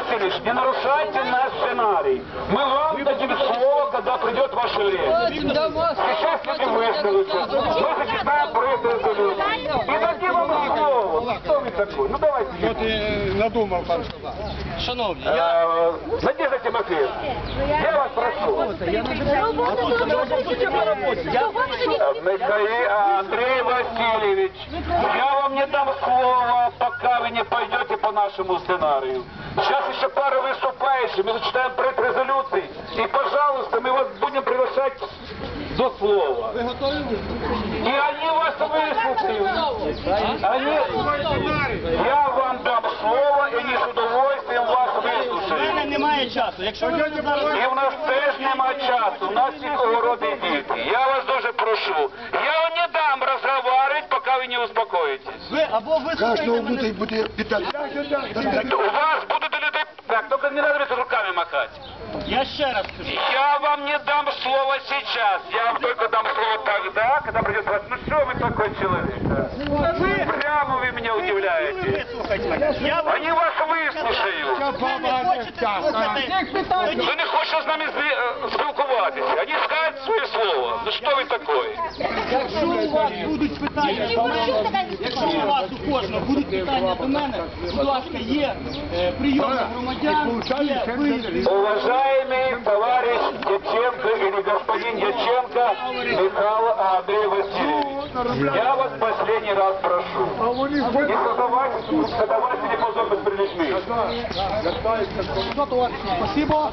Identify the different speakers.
Speaker 1: Васильевич, не нарушайте наш сценарий. Мы вам дадим слово, когда придет ваше время. Сейчас люди выскажутся. Мы зачитаем проект резолюции. И дадим вам слово. Кто вы такой? Ну давайте.
Speaker 2: Що ти надумав там?
Speaker 3: Шановні, я
Speaker 1: Э, Надежда Тимофеевна, я вас прошу. Э, Михаил Андрей Васильевич, я вам не дам слова, пока вы не пойдете по нашему сценарию. Сейчас еще пара выступающих, мы зачитаем проект резолюции, и, пожалуйста, мы вас будем приглашать до слова.
Speaker 2: Ви готові?
Speaker 1: И они вас выслушают. Они... Я вам дам слово, и они с удовольствием вас
Speaker 3: У мене
Speaker 1: выслушают.
Speaker 3: немає часу. Якщо ви мене зараз...
Speaker 1: І в нас теж нема часу, у нас нікого роди діти. Я вас дуже прошу. Я не успокоїтесь.
Speaker 3: Ви або ви
Speaker 2: Каждого
Speaker 3: слухаєте мене...
Speaker 2: буде, буде питати.
Speaker 1: У вас будуть люди... Так, только не надо руками махать.
Speaker 3: Я ще раз скажу.
Speaker 1: Я вам не дам слова сейчас. Я вам только дам слово тогда, когда придет вас. Ну что вы такой человек? а? Прямо вы меня
Speaker 3: Ви
Speaker 1: удивляете.
Speaker 3: вислухайте мене. Я вам...
Speaker 1: Они вас выслушают.
Speaker 3: Ви не хочете слухати. Тоді
Speaker 1: Ви не хочете з нами ви такої?
Speaker 3: Якщо у вас будуть питання до мене, якщо у вас у кожного будуть питання до мене, будь ласка, є е, прийом громадян, є виїзд.
Speaker 1: Уважаемый товарищ Дяченко или господин Дяченко Михаил Андрей Васильевич, я вас последний раз прошу, не создавать, создавать перепозор перед людьми.
Speaker 2: Спасибо.